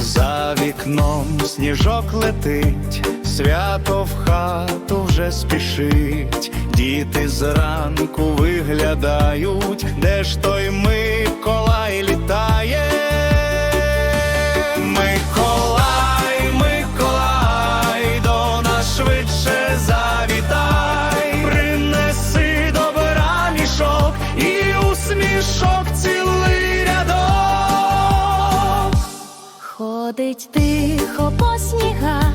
За вікном сніжок летить, свято в хату вже спішить, діти зранку виглядають, де ж той Ходить тихо по снігах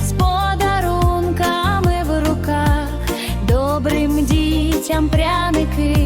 з подарунками в руках, добрим дітям пряники,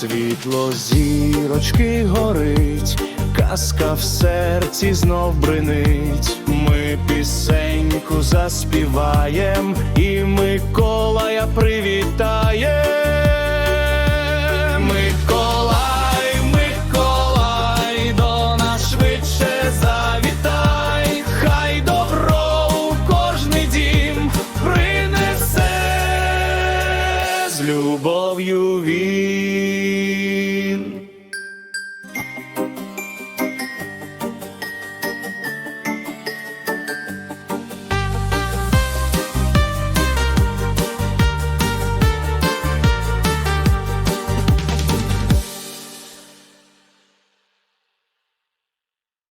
Світло зірочки горить, казка в серці знов бринить. Ми пісеньку заспіваєм і Миколая привітаєм. з любов'ю вір.